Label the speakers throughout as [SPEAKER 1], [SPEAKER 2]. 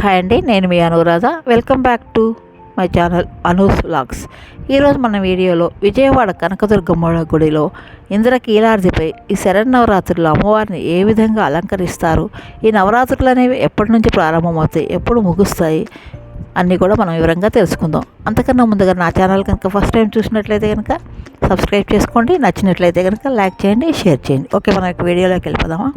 [SPEAKER 1] Hi అండి నేను మీ Anuradha welcome back to my channel Anu's vlogs ఈరోజు మన వీడియోలో విజయవాడ కనకదుర్గమ్మ గుడిలో ఇంద్రకీలార్తిపై ఈ శరన్నవరాత్రులు అమ్మవారిని ఏ విధంగా అలంకరిస్తారు ఈ నవరాత్రులు అనేవి ఎప్పటి నుంచి ప్రారంభమవుతాయి ఎప్పుడు ముగుస్తాయి అన్నీ కూడా మనం వివరంగా తెలుసుకుందాం. అంతకన్నా ముందుగా నా ఛానల్ కనుక ఫస్ట్ టైం చూసినట్లయితే కనుక సబ్స్క్రైబ్ చేసుకోండి నచ్చినట్లయితే కనుక లైక్ చేయండి షేర్ చేయండి. ఓకే మనం వీడియోలోకి వెళ్ళిపోదామా?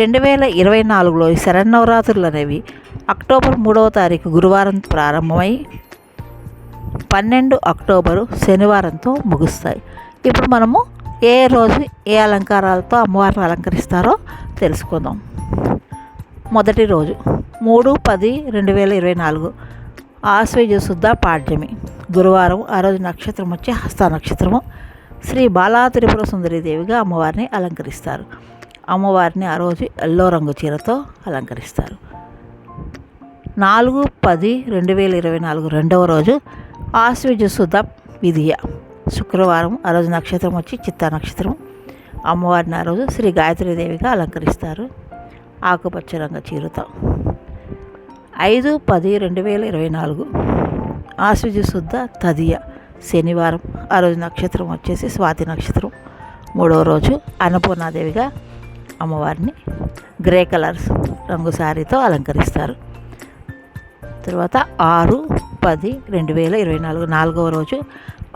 [SPEAKER 1] రెండు వేల ఇరవై నాలుగులో శరన్నవరాత్రులు అనేవి అక్టోబర్ మూడవ తారీఖు గురువారం ప్రారంభమై పన్నెండు అక్టోబరు శనివారంతో ముగుస్తాయి. ఇప్పుడు మనము ఏ రోజు ఏ అలంకారాలతో అమ్మవారిని అలంకరిస్తారో తెలుసుకుందాం. మొదటి రోజు మూడు పది రెండు వేల ఇరవై నాలుగు ఆశ్వయుజ శుద్ధ పాడ్యమి. గురువారం ఆ రోజు నక్షత్రం వచ్చి హస్త నక్షత్రము. శ్రీ బాలా త్రిపుర సుందరీదేవిగా అమ్మవారిని అలంకరిస్తారు. అమ్మవారిని ఆ రోజు ఎల్లో రంగు చీరతో అలంకరిస్తారు. నాలుగు పది రెండు వేల ఇరవై నాలుగు రెండవ రోజు ఆశ్వజ శుద్ధ విధియ. శుక్రవారం ఆ రోజు నక్షత్రం వచ్చి చిత్తా నక్షత్రం. అమ్మవారిని ఆ రోజు శ్రీ గాయత్రీదేవిగా అలంకరిస్తారు ఆకుపచ్చ రంగు చీరతో. ఐదు పది రెండు వేల ఇరవై నాలుగు ఆశ్వజ శుద్ధ తదియ శనివారం ఆ రోజు నక్షత్రం వచ్చేసి స్వాతి నక్షత్రం. మూడవ రోజు అన్నపూర్ణాదేవిగా అమ్మవారిని గ్రే కలర్ రంగు శారీతో అలంకరిస్తారు. తర్వాత ఆరు పది రెండు వేల ఇరవై నాలుగు నాలుగవ రోజు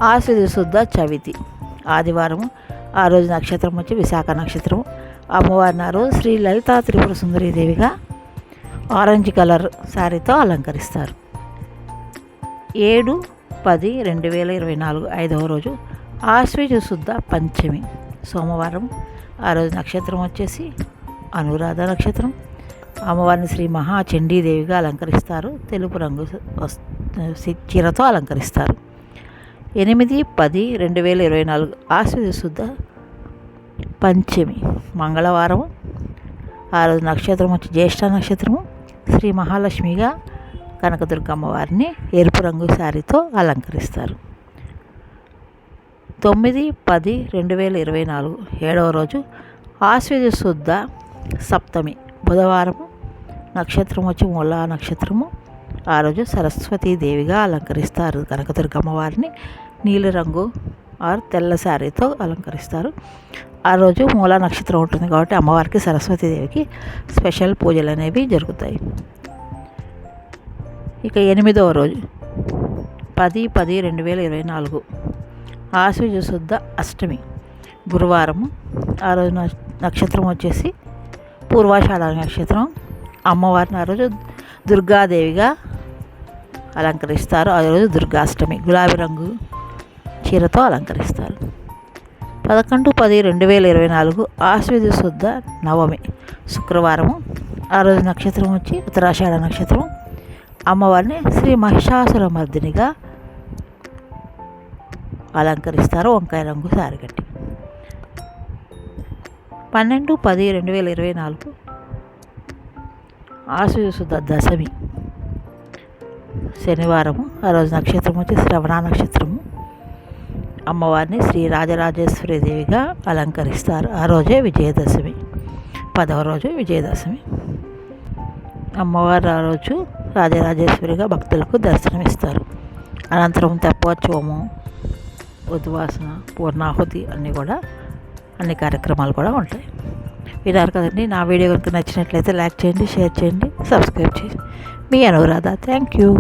[SPEAKER 1] ఆశ్వజ శుద్ధ చవితి. ఆదివారం ఆ రోజు నక్షత్రం వచ్చి విశాఖ నక్షత్రం. అమ్మవారిని ఆ రోజు శ్రీ లలితా త్రిపుర సుందరీదేవిగా ఆరెంజ్ కలర్ శారీతో అలంకరిస్తారు. ఏడు పది రెండు వేల ఇరవై నాలుగు ఐదవ రోజు ఆశ్వజ శుద్ధ పంచమి. సోమవారం ఆ రోజు నక్షత్రం వచ్చేసి అనురాధ నక్షత్రం. అమ్మవారిని శ్రీ మహాచండీదేవిగా అలంకరిస్తారు. తెలుపు రంగు చీరతో అలంకరిస్తారు. ఎనిమిది పది రెండు వేల ఇరవై నాలుగు ఆశ్వజ శుద్ధ పంచమి మంగళవారం. ఆ రోజు నక్షత్రం వచ్చి జ్యేష్ఠ నక్షత్రము. శ్రీ మహాలక్ష్మిగా కనకదుర్గమ్మ వారిని ఎరుపు రంగు శారీతో అలంకరిస్తారు. తొమ్మిది పది రెండు వేల ఇరవై నాలుగు ఏడవ రోజు ఆశ్వజ శుద్ధ సప్తమి. బుధవారం నక్షత్రం వచ్చి మూలా నక్షత్రము. ఆ రోజు సరస్వతీదేవిగా అలంకరిస్తారు. కనకదుర్గమ్మ వారిని నీలిరంగు ఆర్ తెల్ల శారీతో అలంకరిస్తారు. ఆ రోజు మూలా నక్షత్రం ఉంటుంది కాబట్టి అమ్మవారికి సరస్వతీదేవికి స్పెషల్ పూజలు అనేవి జరుగుతాయి. ఇక ఎనిమిదవ రోజు పది పది రెండు వేల ఇరవై నాలుగు ఆశ్వజ శుద్ధ అష్టమి. గురువారము ఆ రోజు నక్షత్రం వచ్చేసి పూర్వాషాఢ నక్షత్రం. అమ్మవారిని ఆ రోజు దుర్గాదేవిగా అలంకరిస్తారు. ఆ రోజు దుర్గాష్టమి గులాబీ రంగు చీరతో అలంకరిస్తారు. పదకొండు పది రెండు వేల ఇరవై నాలుగు ఆశ్వజ శుద్ధ నవమి శుక్రవారము ఆ రోజు నక్షత్రం వచ్చి ఉత్తరాషాఢ నక్షత్రం. అమ్మవారిని శ్రీ మహిషాసుర మర్దినిగా అలంకరిస్తారు వంకాయ రంగు సారి కట్టి. పన్నెండు పది రెండు వేల ఇరవై నాలుగు. ఆశ్వజ దశమి. శనివారము ఆ రోజు నక్షత్రం వచ్చి శ్రవణ నక్షత్రము. అమ్మవారిని శ్రీ రాజరాజేశ్వరి దేవిగా అలంకరిస్తారు. ఆ రోజే విజయదశమి. పదవ రోజు విజయదశమి. అమ్మవారు ఆ రోజు రాజరాజేశ్వరిగా భక్తులకు దర్శనమిస్తారు. అనంతరం తెప్పవచ్చోము ఉద్వాసన పూర్ణాహుతి అన్నీ కూడా అన్ని కార్యక్రమాలు కూడా ఉంటాయి. విన్నారు కదండి నా వీడియో కనుక నచ్చినట్లయితే లైక్ చేయండి షేర్ చేయండి సబ్స్క్రైబ్ చేయండి. మీ అనురాధ థ్యాంక్ యూ.